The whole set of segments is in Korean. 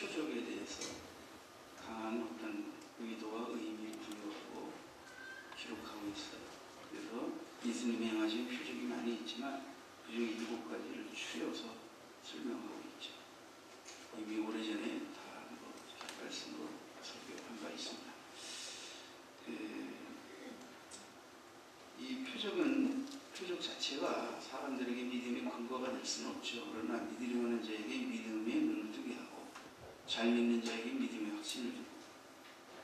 표적에 대해서 강한 어떤 의도와 의미를 부여하고 기록하고 있어요. 그래서 예수님이 행하신 표적이 많이 있지만 그중 일곱 가지를 추려서 설명하고 있죠. 이미 오래전에 다 뭐 말씀으로 설교한 바 있습니다. 그, 이 표적은 표적 자체가 사람들에게 믿음의 근거가 될 수는 없죠. 그러나 믿으려 하는 자에게 믿음의 하고 잘 믿는 자에게 믿음의 확신을 주고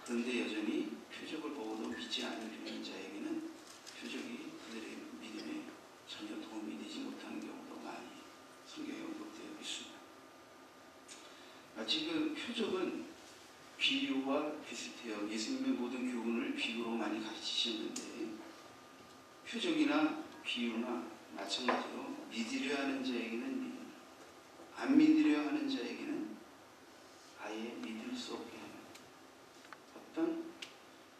그런데 여전히 표적을 보고도 믿지 않으려는 자에게는 표적이 그들의 믿음에 전혀 도움이 되지 못하는 경우도 많이 성경에 언급되어 있습니다. 마치 그 표적은 비유와 비슷해요. 예수님의 모든 교훈을 비유로 많이 가르치셨는데 표적이나 비유나 마찬가지로 믿으려 하는 자에게는 믿음, 안 믿으려 하는 자에게는 아예 믿을 수 없게 하는 어떤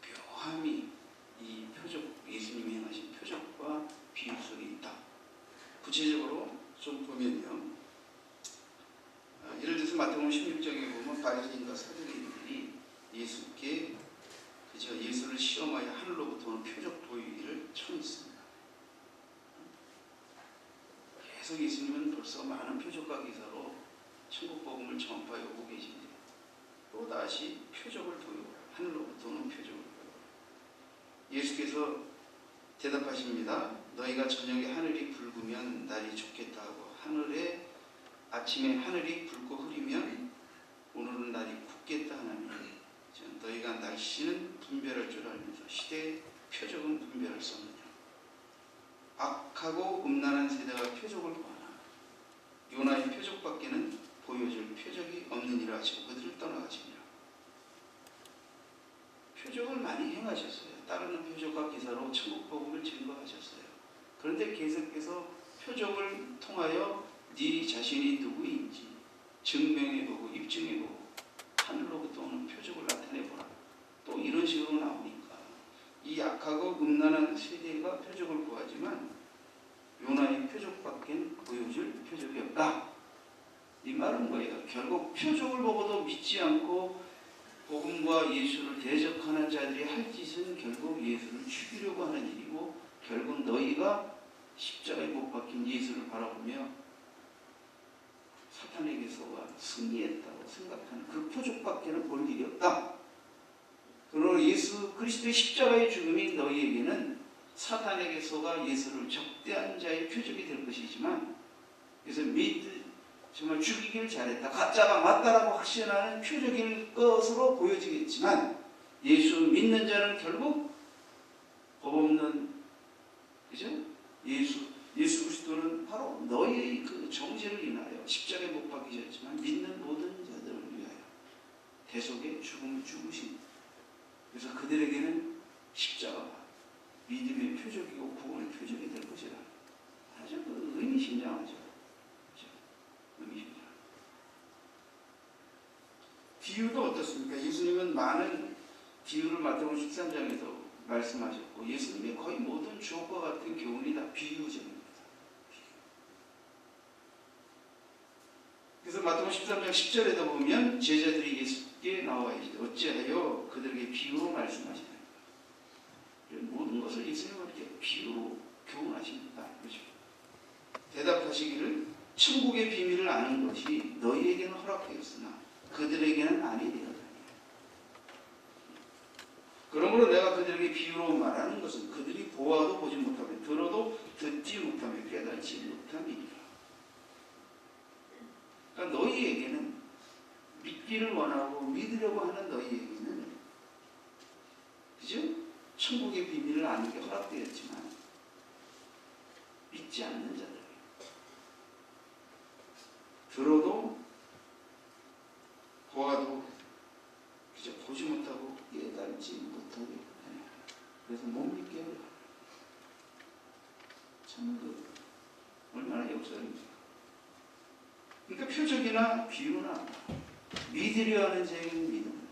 묘함이 이 표적, 예수님이 행하신 표적과 비유 속에 있다. 구체적으로 좀 보면요. 아, 예를 들어서 마태복음 16장에 보면 바리새인과 사두개인들이 예수께 그저 예수를 시험하여 하늘로부터 오는 표적 보이기를 청했습니다. 계속 예수님은 벌써 많은 표적과 기사로 천국 복음을 전파해 오고 계신데 또 다시 표적을 보여 하늘로부터 오는 표적을 보여 예수께서 대답하십니다. 너희가 저녁에 하늘이 붉으면 날이 좋겠다 하고 하늘에 아침에 하늘이 붉고 흐리면 오늘은 날이 굳겠다 하나니 너희가 날씨는 분별할 줄 알면서 시대의 표적은 분별할 수 없느냐. 악하고 음란한 세대가 표적을 구하나. 요나의 표적밖에는 보여줄 표적이 없느니라 하시고 그들을 떠나가시니라 표적을 많이 행하셨어요. 따르는 표적과 기사로 천국 복음을 증거하셨어요. 그런데 계속해서 표적을 통하여 네 자신이 누구인지 증명해보고 입증해보고 하늘로부터 오는 표적을 나타내보라. 또 이런 식으로 나오니까 이 약하고 음란한 세대가 표적을 구하지만 요나의 표적밖에 보여줄 표적이 없다. 이 말은 뭐예요? 결국 표적을 보고도 믿지 않고 복음과 예수를 대적하는 자들이 할 짓은 결국 예수를 죽이려고 하는 일이고 결국 너희가 십자가에 못 박힌 예수를 바라보며 사탄에게서가 승리했다고 생각하는 그 표적밖에는 볼 일이 없다. 그러나 예수 그리스도의 십자가의 죽음이 너희에게는 사탄에게서가 예수를 적대한 자의 표적이 될 것이지만 그래서 믿 정말 죽이길 잘했다. 가짜가 맞다라고 확신하는 표적일 것으로 보여지겠지만 예수 믿는 자는 결국 법 없는 그죠? 예수 예수 그리스도는 바로 너희의 그 정죄를 인하여 십자가에 못 박히셨지만 믿는 모든 자들을 위하여 대속의 죽음을 죽으신 그래서 그들에게는 십자가가 믿음의 표적이고 구원의 표적이 될 것이라 아주 그 의미심장하죠. 의미심장. 비유도 어떻습니까? 예수님은 많은 비유를 마태복음 13장에도 말씀하셨고 예수님의 거의 모든 주옥과 같은 교훈이 다 비유적입니다. 그래서 마태복음 13장 10절에도 보면 제자들이 예수께 나와 이르되 어찌하여 그들에게 비유로 말씀하시나요? 모든 것을 예수님은 비유로 교훈하십니다. 그렇죠? 대답하시기를 천국의 비밀을 아는 것이 너희에게는 허락되었으나 그들에게는 아니 되었다. 그러므로 내가 그들에게 비유로 말하는 것은 그들이 보아도 보지 못하며 들어도 듣지 못하며 깨닫지 못함이니라. 그러니까 너희에게는 믿기를 원하고 믿으려고 하는 너희에게는 그죠? 천국의 비밀을 아는 게 허락되었지만 믿지 않는 자들 들어도 보아도 그저 보지 못하고 깨달지 못하게. 그래서 못 믿게 하려. 참그 얼마나 역설입니까? 그러니까 표적이나 비유나 믿으려 하는 자에게는 믿음,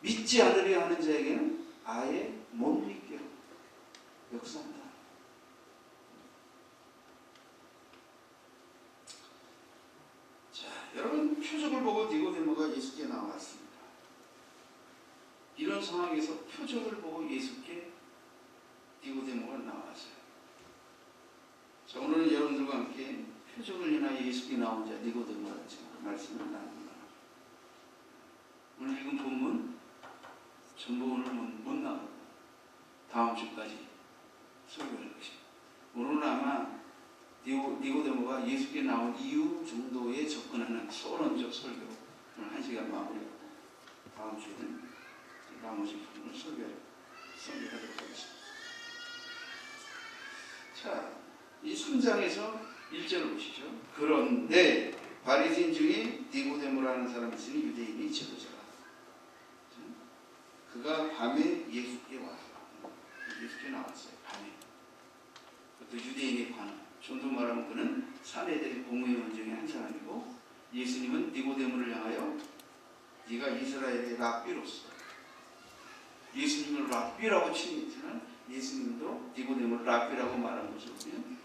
믿지 않으려 하는 자에게는 아예 못 믿게 역사한다. 자, 여러분 표적을 보고 니고데모가 예수께 나왔습니다. 이런 상황에서 표적을 보고 예수께 니고데모가 나왔어요. 자, 오늘은 여러분들과 함께 표적을 인하여 예수께 나온 자 니고데모라 지금 말씀을 나눕니다. 오늘 읽은 본문 전부 오늘 못 나가고 다음 주까지 설교할 것입니다. 오늘은 아마 니고, 니고데모가 예수께 나온 이유 정도에 접근하는 소론적 설교 오늘 한 시간 마무리하고 다음 주에는 나머지 부분을 설교 설교하도록 하겠습니다. 자, 이 3장에서 1절을 보시죠. 그런데 바리새인 중에 니고데모라는 사람이 있으니 유대인이 지도자라. 그가 밤에 예수께 와서 예수께 나왔어요. 밤에. 그것도 유대인의 관원. 좀더 말하면 그는 사내들의 공의원 중에 한 사람이고 예수님은 니고데모를 향하여 네가 이스라엘의 랍비로서 예수님을 랍비라고 칭했지만 예수님도 니고데모를 랍비라고 말한 보면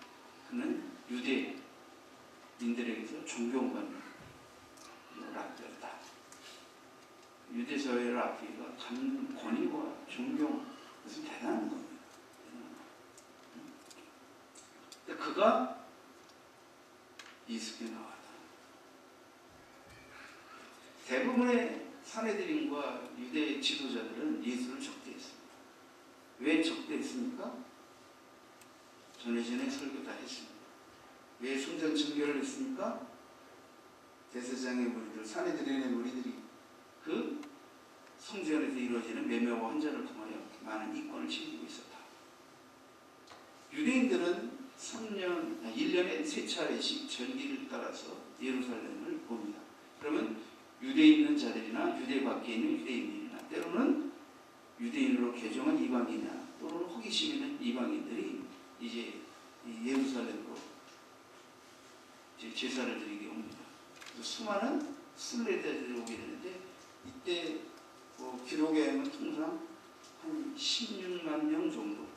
그는 유대인들에게서 존경받는 랍비였다. 유대 사회의 랍비가 갖는 권위와 존경 그것은 대단한 겁니다. 근데 그가 예수께 나왔다. 대부분의 사내들인과 유대 지도자들은 예수를 적대했습니다. 왜 적대했습니까? 전에 전에 설교 다 했습니다. 왜 성전 증결을 했습니까? 대세장의 무리들, 사내들의 무리들이 그 성전에서 이루어지는 매매와 환전을 통하여 많은 이권을 챙기고 있었다. 유대인들은 3년, 1년에 세 차례씩 절기를 따라서 예루살렘을 봅니다. 그러면 유대에 있는 자들이나 유대 밖에 있는 유대인이나 때로는 유대인으로 개종한 이방인이나 또는 호기심 있는 이방인들이 이제 이 예루살렘으로 이 제 제사를 드리게 옵니다. 수많은 순례자들이 오게 되는데 이때 뭐 기록에 의하면 통상 한 16만 명 정도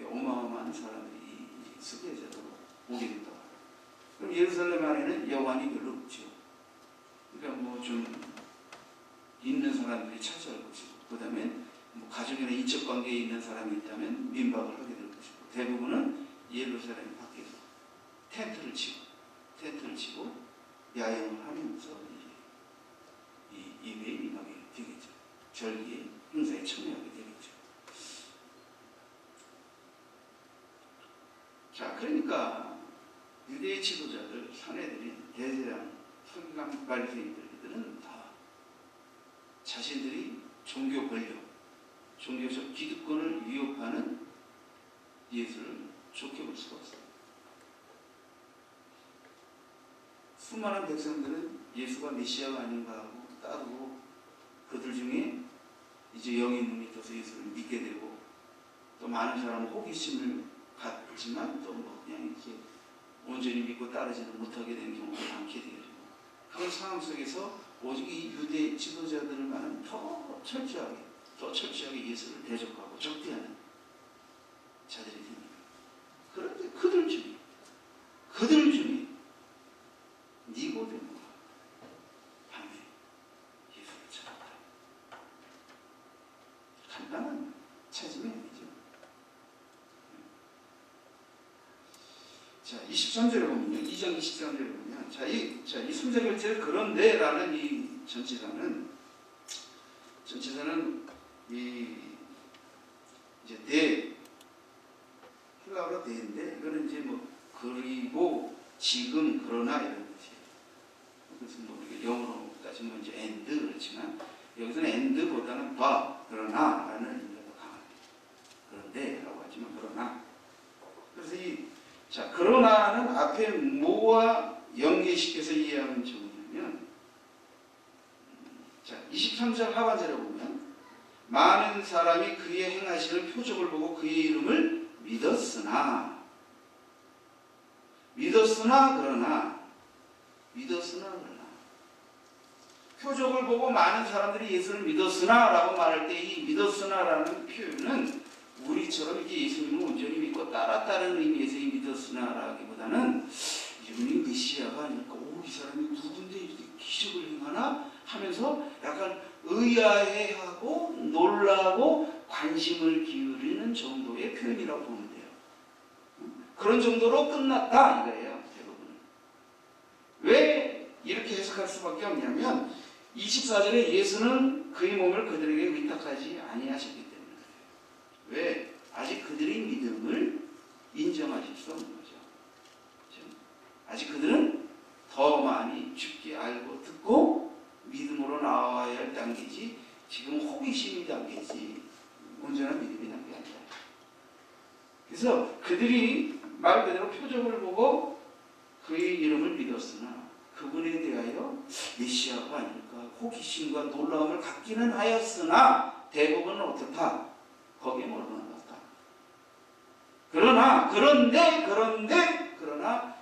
어마어마한 사람들이 순례자로 오게 합니다. 그럼 예루살렘 안에는 여관이 별로 없죠. 그러니까 뭐 좀 있는 사람들이 차지할 것이고 그 다음에 뭐 가족이나 인적 관계에 있는 사람이 있다면 민박을 하게 될 것이고 대부분은 예루살렘 밖에서 텐트를 치고 텐트를 치고 야영을 하면서 이제 이 예배에 임하게 되겠죠. 절기에 행사에 참여하게 되겠죠. 자, 그러니까 유대의 지도자들, 사내들이 대제랑 성강 바리새인들은 다 자신들이 종교 권력, 종교적 기득권을 위협하는 예수를 좋게 볼 수가 없어요. 수많은 백성들은 예수가 메시아가 아닌가 하고 따르고 그들 중에 이제 영의 눈이 떠서 예수를 믿게 되고 또 많은 사람은 호기심을 갖지만 또 뭐 그냥 이렇게 온전히 믿고 따르지는 못하게 되는 경우가 많게 되죠. 그런 상황 속에서 오직 이 유대 지도자들만은 더 철저하게, 더 철저하게 예수를 대적하고 적대하는 자들이 됩니다. 그런데 그들 중에, 그들 중에 12장 23절에 보면 자, 이, 자, 이 순세결제 그런데라는 이 전체사는, 전치사는 이 이제 네 헬라어로 네인데 이거는 이제 뭐 그리고 지금 그러나 이런 뜻이에요. 그래서 뭐 영어로 따지면 뭐 이제 엔드, 그렇지만 여기서는 엔드보다는 바, 그러나 그러나는 앞에 뭐와 연계시켜서 이해하면 좋으냐면, 자, 23절 하반절에 보면, 많은 사람이 그의 행하시는 표적을 보고 그의 이름을 믿었으나, 믿었으나 그러나, 믿었으나 그러나, 표적을 보고 많은 사람들이 예수를 믿었으나 라고 말할 때 이 믿었으나라는 표현은 우리처럼 이제 예수님을 온전히 믿고 따랐다는 의미에서 이 믿었으나라기보다는 이분이 메시아가 아닐까 오이 사람이 누군데 이렇게 기적을 행하나 하면서 약간 의아해하고 놀라고 관심을 기울이는 정도의 표현이라고 보면 돼요. 그런 정도로 끝났다 이거예요. 대부분. 왜 이렇게 해석할 수밖에 없냐면 24절에 예수는 그의 몸을 그들에게 위탁하지 아니하셨기. 왜? 아직 그들의 믿음을 인정하실 수 없는 거죠. 아직 그들은 더 많이 죽게 알고 듣고 믿음으로 나와야 할 단계지 지금 호기심이 단계지 온전한 믿음이 단계 아니다. 그래서 그들이 말 그대로 표정을 보고 그의 이름을 믿었으나 그분에 대하여 메시아가 아닐까 호기심과 놀라움을 갖기는 하였으나 대부분은 어떻다? 거기에 몰아넣었다. 그러나 그런데 그런데 그러나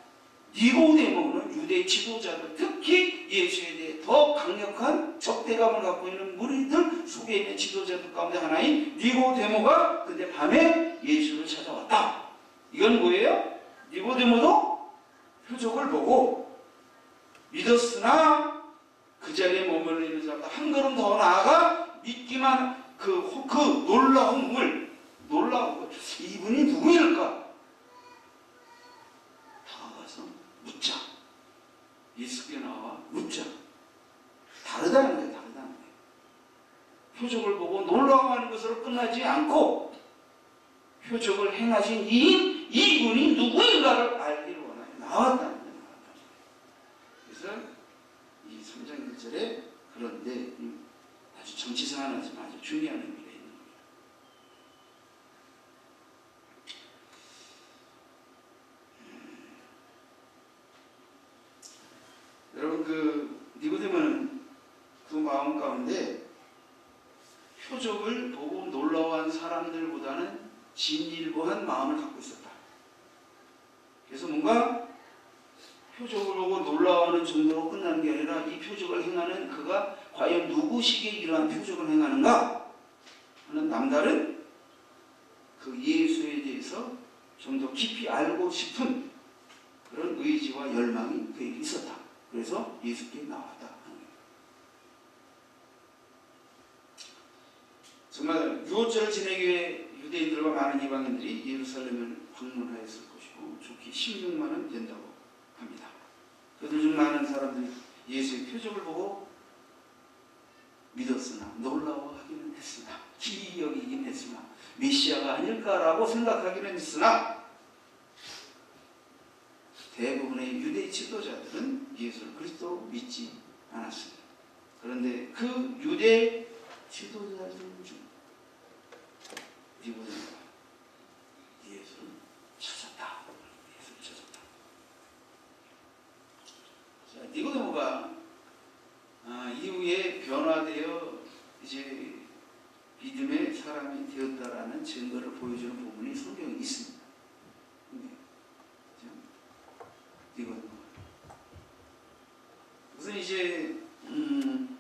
니고데모는 유대 지도자들 특히 예수에 대해 더 강력한 적대감을 갖고 있는 무리들 속에 있는 지도자들 가운데 하나인 니고데모가 근데 밤에 예수를 찾아왔다. 이건 뭐예요? 니고데모도 표적을 보고 믿었으나 그 자리에 머물러 있는 사람들 한 걸음 더 나아가 믿기만 그, 호- 그 놀라움을 놀라운 것 이분이 누구일까? 다가가서 묻자. 예수께 나와 묻자. 다르다는 거예요. 다르다는 거예요. 표적을 보고 놀라워하는 것으로 끝나지 않고 표적을 행하신 이인 이분이 누구인가를 알기를 원하여 나왔다는 거예요. 나왔다는 거예요. 그래서 이 3장 1절에 그런데 이 아주 정치상 하지만 아주 중요한 의미가 있는 거예요. 여러분 그 니고데모는 그 마음 가운데 표적을 보고 놀라워한 사람들보다는 진일보한 마음을 갖고 있었다. 그래서 뭔가 표적을 보고 놀라워하는 정도로 끝나는 게 아니라 이 표적을 행하는 그가 과연 누구시기에 이러한 표적을 행하는가 하는 남다른 그 예수에 대해서 좀 더 깊이 알고 싶은 그런 의지와 열망이 그에게 있었다. 그래서 예수께 나왔다. 정말 유월절을 지내기 위해 유대인들과 많은 이방인들이 예루살렘을 방문하였을 것이고 좋게 16만 원 된다고 합니다. 그들 중 많은 사람들이 예수의 표적을 보고 믿었으나 놀라워하기는 했으나 기이 여기긴 했으나 메시아가 아닐까라고 생각하기는 했으나 대부분의 유대 지도자들은 예수를 그리스도로 믿지 않았습니다. 그런데 그 유대 지도자들 중 니고데모가 예수를 찾았다. 예수를 찾았다. 자, 니고데모가 아, 이후에 변화되어 이제 믿음의 사람이 되었다라는 증거를 보여주는 부분이 성경에 있습니다. 네. 자, 니고데모. 우선 이제 음,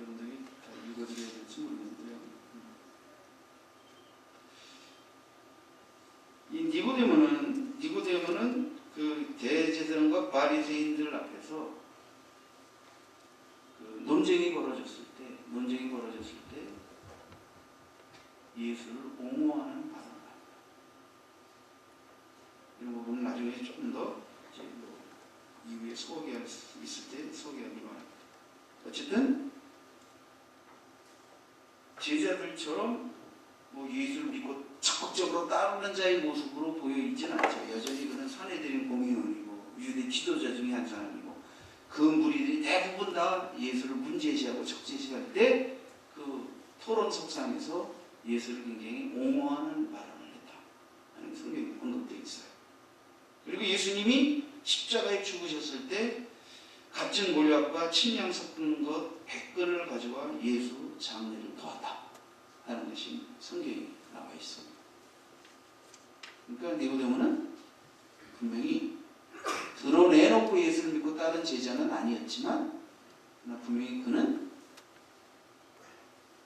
여러분들이 다 읽어드려야 될지 모르겠는데요. 이 니고데모는 니고데모는 그 대제사장과 바리새인들 앞에서 그 논쟁이 벌어졌을 때 논쟁이 벌어졌을 때 예수를 옹호하는 합니다. 이런 부분은 나중에 조금 더뭐 이후에 소개할 수 있을 때 소개하기만 어쨌든 제자들처럼 뭐 예수를 믿고 적극적으로 따르는 자의 모습으로 보여 있지는 않죠. 여전히 그는 사내들인 공의원이고 유대 지도자 중에 한 사람이고 그 무리들이 대부분 다 예수를 문제시하고 적재시할 때 그 토론 석상에서 예수를 굉장히 옹호하는 발언을 했다. 하는 성경에 언급되어 있어요. 그리고 예수님이 십자가에 죽으셨을 때 값진 몰약과 침량 섞은 것 100근을 가져와 예수 장례를 도왔다 하는 것이 성경에 나와 있습니다. 그러니까 니고데모는 분명히 드러내놓고 예수를 믿고 따른 제자는 아니었지만 분명히 그는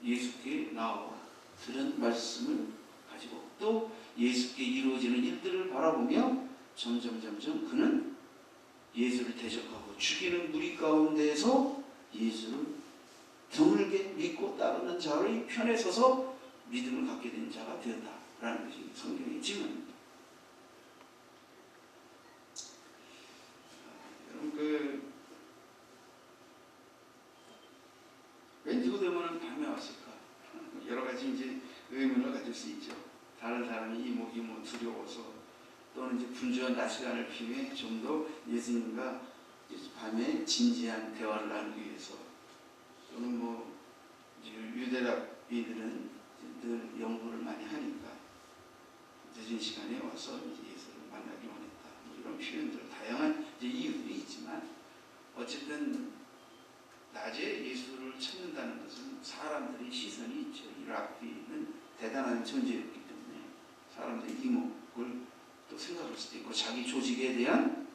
예수께 나와 들은 말씀을 가지고 또 예수께 이루어지는 일들을 바라보며 점점 점점 그는 예수를 대적하고 죽이는 무리 가운데에서 예수를 드물게 믿고 따르는 자의 편에 서서 믿음을 갖게 된 자가 되었다라는 것이 성경의 증언입니다. 여러분 그 왜 니고데모는 밤에 왔을까? 여러 가지 이제 의문을 가질 수 있죠. 다른 사람이 이목이 뭐 두려워서 또는 이제 분주한 낮 시간을 피해 좀 더 예수님과 밤에 진지한 대화를 나누기 위해서 또는 뭐 이제 유대랍비들은 늘 연구를 많이 하니까 늦은 시간에 와서 이제 예수를 만나기 원했다. 뭐 이런 표현들 다양한 이제 이유들이 있지만 어쨌든 낮에 예수를 찾는다는 것은 사람들의 시선이 있죠. 이 랍비는 대단한 존재였기 때문에 사람들의 이목을 또 생각할 수도 있고 자기 조직에 대한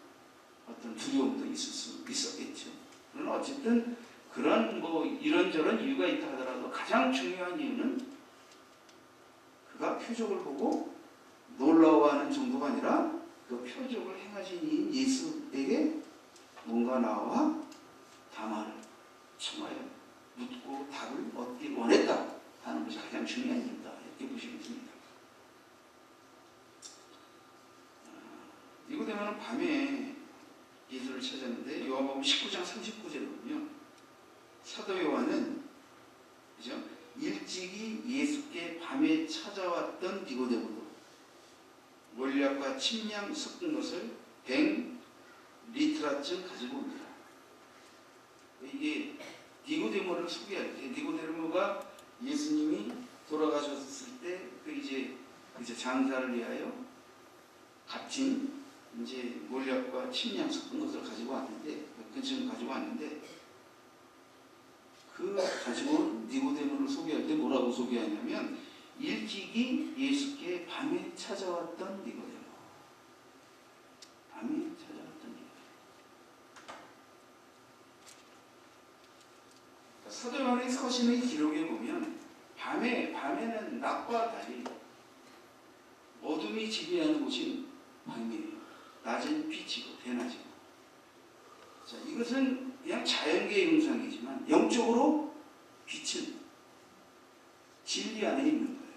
어떤 두려움도 있을 수 있었겠죠. 그러나 어쨌든 그런 뭐 이런저런 이유가 있다 하더라도 가장 중요한 이유는 그가 표적을 보고 놀라워하는 정도가 아니라 그 표적을 행하신 이인 예수에게 뭔가 나와 담화를 청하여 묻고 답을 얻기 원했다 하는 것이 가장 중요한 이유다 이렇게 보시면 됩니다. 아, 니고데모는 밤에 예수를 찾았는데 요한복음 19장 39절에 보면 사도 요한은 그죠? 일찍이 예수께 밤에 찾아왔던 니고데모도 몰약과 침량 섞은 것을 100 리트라쯤 가지고 옵니다. 이게 니고데모를 소개할 때 니고데모가 예수님이 돌아가셨을 때 그 이제 이제 장사를 위하여 값진 이제 몰약과 침량 섞은 것을 가지고 왔는데 근처 가지고 왔는데 그 가지고 온 니고데모를 소개할 때 뭐라고 소개하냐면 일찍이 예수께 밤에 찾아왔던 니고데모. 밤에 찾아왔던 니고데모. 사도 요한의 서신의 기록에 보면 밤에 밤에는 낮과 달리 어둠이 지배하는 곳이 밤이에요. 낮은 빛이고 대낮이고. 자 이것은 그냥 자연계의 현상이지만 영적으로 빛은 진리 안에 있는 거예요.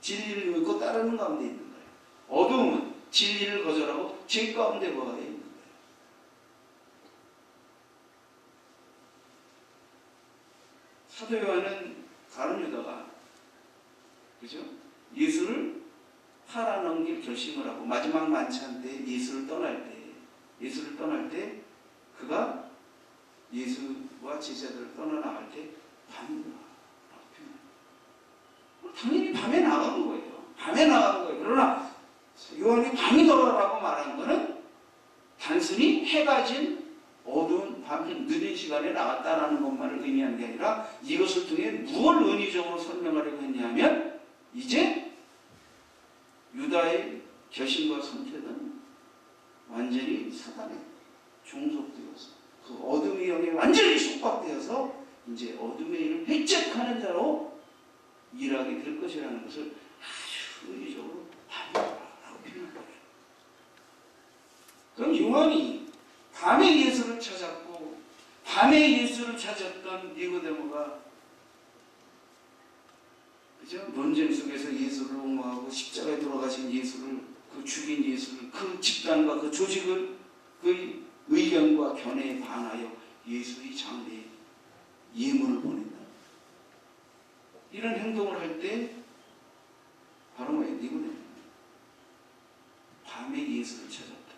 진리를 믿고 따르는 가운데 있는 거예요. 어둠은 진리를 거절하고 죄 가운데 거하여 있는 거예요. 사도 요한은 가룟 유다가 그죠? 예수를 팔아넘길 결심을 하고 마지막 만찬 때 예수를 떠날 때 예수를 떠날 때 그가 예수와 제자들을 떠나 나갈 때 밤이다 당연히 밤에 나가는 거예요. 밤에 나가는 거예요. 그러나 요한이 밤이더라라고 말하는 거는 단순히 해가 진 어두운 밤 늦은 시간에 나갔다라는 것만을 의미하는 게 아니라 이것을 통해 무엇을 은유적으로 설명하려고 했냐면 이제 유다의 결심과 선택은 완전히 사단에 종속되어서 그 어둠의 영에 완전히 속박되어서 이제 어둠의 일을 획책하는 자로 일하게 될 것이라는 것을 아주 의미적으로 밤이라고 표현한 거예요. 그럼 요한이 밤에 예수를 찾았고 밤에 예수를 찾았던 니고데모가 그죠? 논쟁 속에서 예수를 옹호하고 십자가에 돌아가신 예수를 그 죽인 예수를 그 집단과 그 조직을 그 의견과 견해에 반하여 예수의 장래에 예문을 보낸다. 이런 행동을 할 때 바로 뭐예요? 니고데모. 밤에 예수를 찾았다.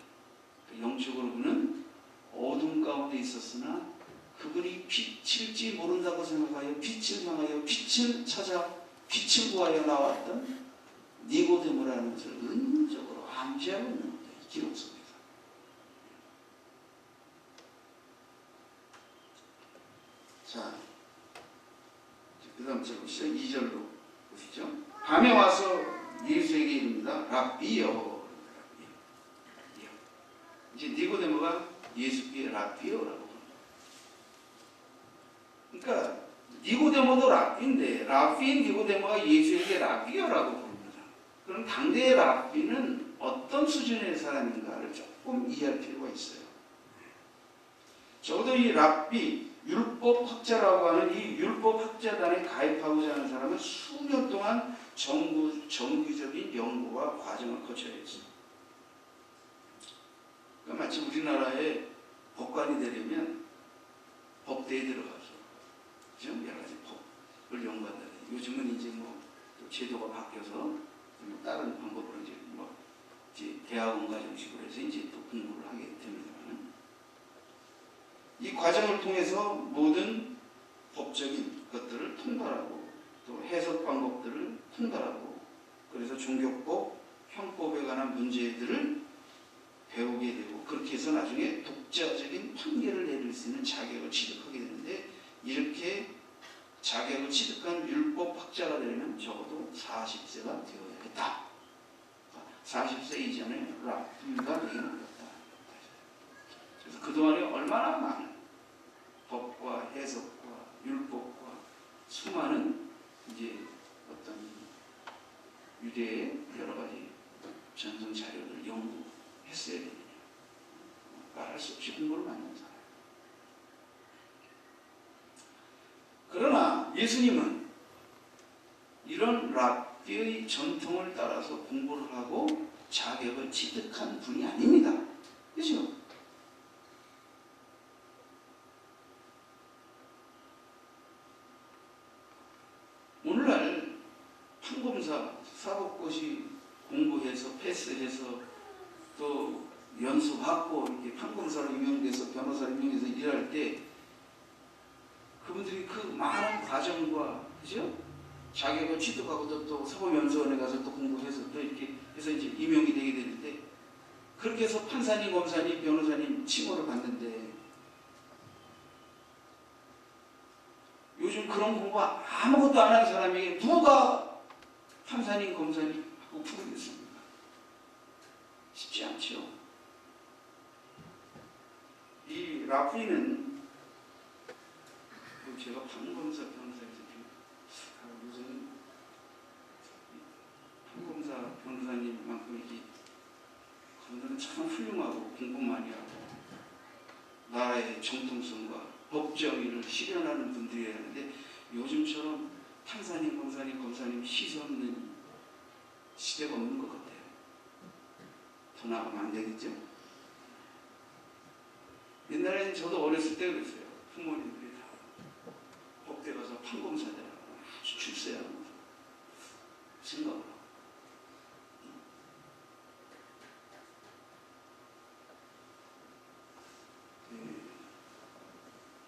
그 영적으로 그는 어둠 가운데 있었으나 그분이 빛일지 모른다고 생각하여 빛을 향하여 빛을 찾아 빛을 구하여 나왔던 니고데모라는 것을 은적으로 암시하고 있는 겁니다. 이 기록 속에서. 자, 그 다음 절 보시죠. 2절로 보시죠. 밤에 와서 예수에게 이릅니다. 랍비여. 이제 니고데모가 예수께 랍비여라고 합니다. 그러니까 니고데모도 랍비인데 랍비인 니고데모가 예수에게 랍비여라고 부릅니다. 그럼 당대의 랍비는 어떤 수준의 사람인가를 조금 이해할 필요가 있어요. 적어도 이 랍비 율법 학자라고 하는 이 율법 학자단에 가입하고자 하는 사람은 수년 동안 정부, 정규적인 연구와 과정을 거쳐야 했어요. 그러니까 마치 우리나라의 법관이 되려면 법대에 들어가서 그죠? 여러 가지 법을 연구한다. 요즘은 이제 뭐또 제도가 바뀌어서 좀 다른 방법으로 이제 뭐 이제 대학원 과 정식으로 해서 이제 또 공부를 하게 됩니다만 이 과정을 통해서 모든 법적인 것들을 통달하고 또 해석 방법들을 통달하고 그래서 종교법, 형법에 관한 문제들을 배우게 되고 그렇게 해서 나중에 독자적인 판결을 내릴 수 있는 자격을 취득하게 되는데 이렇게 자격을 취득한 율법 학자가 되려면 적어도 40세가 되어야겠다. 40세 이전에 랍비가 되기 어렵다. 그래서 그동안에 얼마나 많은 법과 해석과 율법과 수많은 이제 어떤 유대의 여러 가지 전성 자료를 연구했어야 되느냐. 말할 수 없이 공부를 많이 한 사람. 예수님은 이런 랍비의 전통을 따라서 공부를 하고 자격을 취득한 분이 아닙니다. 그죠? 오늘날 판검사, 사법고시 공부해서 패스해서 또 연수받고 이렇게 판검사로 임명돼서 변호사로 임명해서 일할 때 그분들이 그 많은 과정과 그죠? 자격을 취득하고도 또 사법연수원에 가서 또 공부해서 또 이렇게 해서 이제 임용이 되게 되는데 그렇게 해서 판사님, 검사님, 변호사님 칭호를 받는데 요즘 그런 공부 아무것도 안 하는 사람에게 누가 판사님, 검사님 하고 부르겠습니까? 쉽지 않죠. 이 라프리는 그 제가 판검사 변호사에서 아, 요즘 판검사 변호사님만큼 이렇게 그분들은 참 훌륭하고 공부 많이 하고 나라의 정통성과 법정의를 실현하는 분들이어야 하는데 요즘처럼 판사님, 검사님, 검사님 시선 없는 시대가 없는 것 같아요. 더 나가면 안 되겠죠? 옛날에는 저도 어렸을 때 그랬어요. 가서 출세하면서 생각을 하고. 네.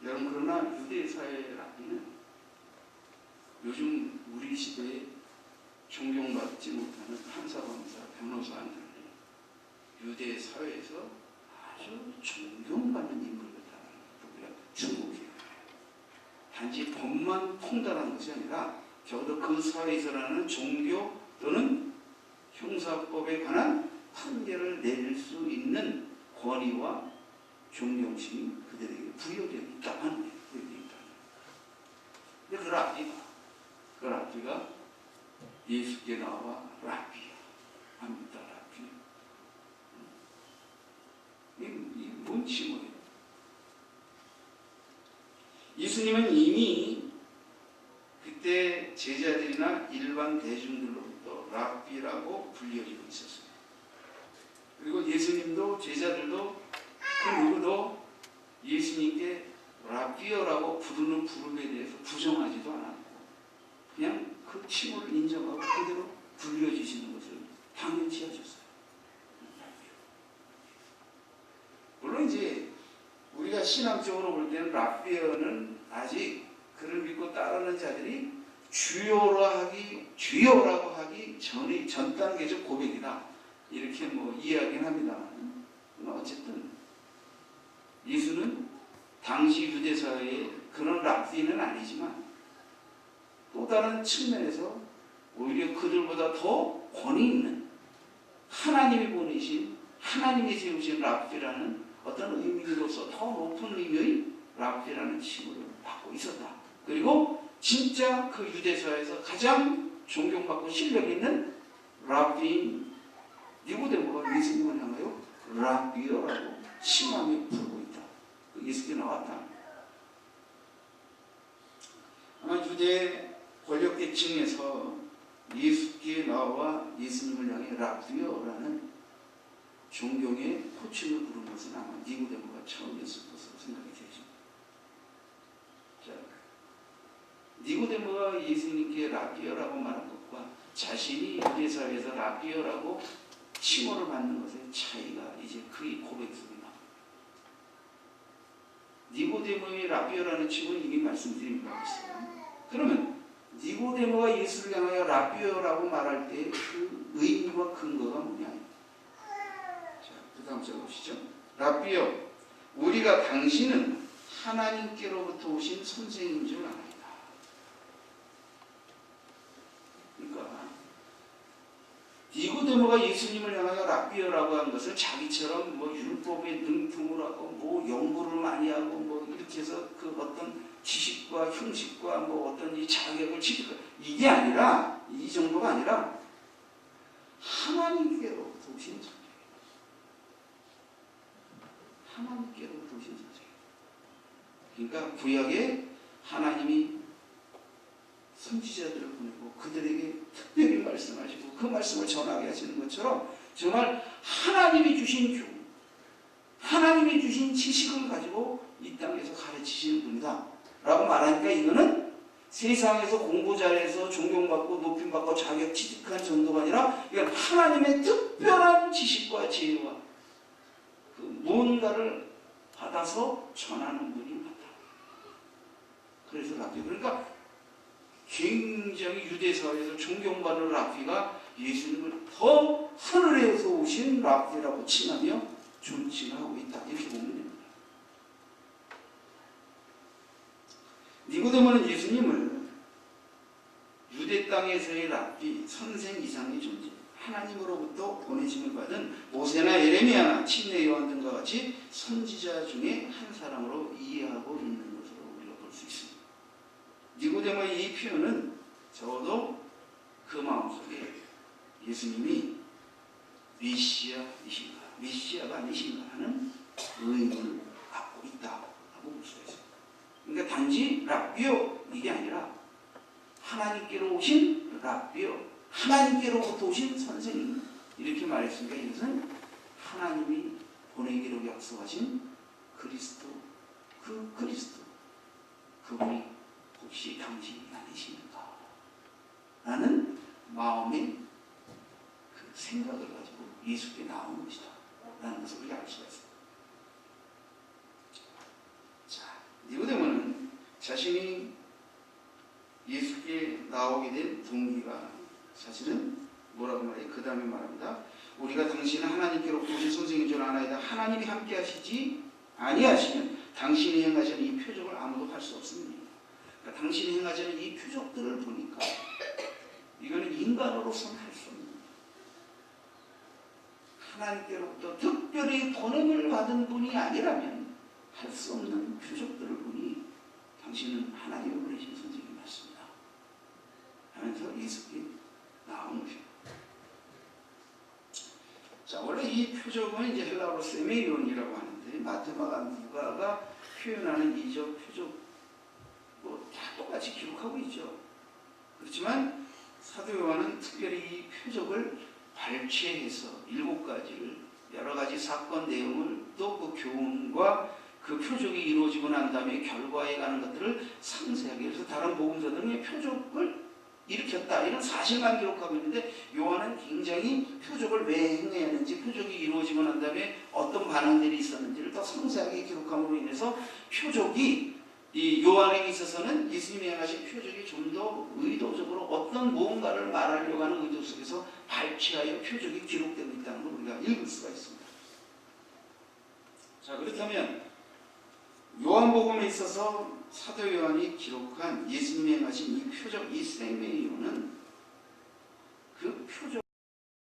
여러분 그러나 유대 사회라기는 요즘 우리 시대에 존경받지 못하는 판사, 검사, 변호사는 달리 유대 사회에서 아주 존경받는 인물이다. 누구야? 중국이에요. 단지 법만 통달한 것이 아니라 적어도 그 사회에서라는 종교 또는 형사법에 관한 판결을 내릴 수 있는 권위와 존경심이 그들에게 부여되어. 부여되어 있다는 거예요. 근데 그 랍비가 그 랍비가 예수께 나와 랍비야 합니다. 랍비. 이뭔 칭호예요? 예수님은 이미 그때 제자들이나 일반 대중들로부터 랍비라고 불려지고 있었습니다. 그리고 예수님도 제자들도 그 누구도 예수님께 랍비어라고 부르는 부름에 대해서 부정하지도 않았고 그냥 그 칭호를 인정하고 그대로 불려주시는 것을 당연치 하셨어요. 물론 이제 우리가 신앙적으로 볼 때는 랍비어는 아직 그를 믿고 따르는 자들이 주요라 하기 주요라고 하기 전이 전 단계적 고백이다 이렇게 뭐 이해하긴 합니다. 어쨌든 예수는 당시 유대 사회의 그런 랍비는 아니지만 또 다른 측면에서 오히려 그들보다 더 권위 있는 하나님이 보내신 하나님이 세우신 랍비라는 어떤 의미로서 더 높은 의미의 랍비라는 칭호를 받고 있었다. 그리고 진짜 그 유대사에서 가장 존경받고 실력 있는 랍비인 니고데모가 예수님을 향하여 라비어라고 심하게 부르고 있다. 그 예수께 나왔다. 아마 유대 권력계층에서 예수께 나와 예수님을 향해 라비어라는 존경의 호칭을 부른 것은 아마 니고데모가 처음이었을 것으로 생각이 되죠. 자, 니고데모가 예수님께 라비어라고 말한 것과 자신이 유대사회에서 라비어라고 칭호를 받는 것의 차이가 이제 그의 고백 속에 나옵니다. 니고데모의 라비어라는 칭호는 이미 말씀드린 바가 있어요. 그러면 니고데모가 예수를 향하여 라비어라고 말할 때 그 의미와 근거가 뭐냐? 자, 그 다음 절 보시죠. 라비어, 우리가 당신은 하나님께로부터 오신 선생인 줄 아나이다. 그러니까 니고데모가 예수님을 향하여 라비어라고 한 것을 자기처럼 뭐 율법에 능통을 하고 뭐 연구를 많이 하고 뭐 이렇게 해서 그 어떤 지식과 형식과 뭐 어떤 이 자격을 취득 이게 아니라 이 정도가 아니라 하나님께로부터 오신 선생. 하나님께로부터 오신 선생. 그러니까 구약에 하나님이 선지자들을 보내고 그들에게 특별히 말씀하시고 그 말씀을 전하게 하시는 것처럼 정말 하나님이 주신 교, 하나님이 주신 지식을 가지고 이 땅에서 가르치시는 분이다. 라고 말하니까 이거는 세상에서 공부 잘해서 존경받고 높임받고 자격 취득한 정도가 아니라 이건 하나님의 특별한 지식과 지혜와 그 무언가를 받아서 전하는 분이 맞다. 그래서 그러니까 굉장히 유대 사회에서 존경받는 라비가 예수님을 더 하늘에서 오신 라비라고 칭하며 존칭하고 있다. 이렇게 보면 됩니다. 니고데모는 예수님을 유대 땅에서의 랍비 선생 이상의 존재 하나님으로부터 보내심을 받은 모세나 에레미야나 침례 요한 등과 같이 선지자 중에 한 사람으로 이해하고 있는 것으로 우리가 볼 수 있습니다. 니고데모의 이 표현은 적어도 그 마음속에 예수님이 메시아이신가 메시아가 아니신가 하는 의문을 갖고 있다고 볼 수가 있습니다. 그러니까 단지 라비오 이게 아니라 하나님께로 오신 라비오 하나님께로부터 오신 선생님 이렇게 말했으니까 이것은 하나님이 보내기로 약속하신 그리스도 그 그리스도 그분이 혹시 당신이 아니십니까? 라는 마음의 그 생각을 가지고 예수께 나온 것이다 라는 것을 우리가 알 수가 있습니다. 자, 니고데모는 자신이 예수께 나오게 된 동기가 사실은 뭐라고 말해요? 그 다음에 말합니다. 우리가 당신은 하나님께로 오신 선생인 줄 아나이다. 하나님이 함께 하시지 아니하시면 당신이 행하시는 이 표적을 아무도 할 수 없습니다. 그러니까 당신이 행하시는 이 표적들을 보니까 이거는 인간으로서는 할 수 없는 하나님께로부터 특별히 보냄을 받은 분이 아니라면 할 수 없는 표적들을 보니 당신은 하나님을 보내신 선생님이 맞습니다. 하면서 예수께 나온 것입니다. 자, 원래 이 표적은 이제 헬라어로 세메이온이라고 하는데 마테마가 누가가 표현하는 이적 표적 똑같이 기록하고 있죠. 그렇지만 사도 요한은 특별히 이 표적을 발췌해서 일곱 가지를 여러 가지 사건 내용을 또 그 교훈과 그 표적이 이루어지고 난 다음에 결과에 가는 것들을 상세하게 그래서 다른 이 표적을 일으켰다 이런 사실만 기록하고 있는데 요한은 굉장히 표적을 왜 행했는지 표적이 이루어지고 난 다음에 어떤 반응들이 있었는지를 더 상세하게 기록함으로 인해서 표적이 이 요한에게 있어서는 예수님이 행하신 표적이 좀 더 의도적으로 어떤 무언가를 말하려고 하는 의도 속에서 발췌하여 표적이 기록되고 있다는 걸 우리가 읽을 수가 있습니다. 자 그렇다면 요한복음에 있어서 사도 요한이 기록한 예수님이 행하신 이 표적 이 생명의 이유는 그 표적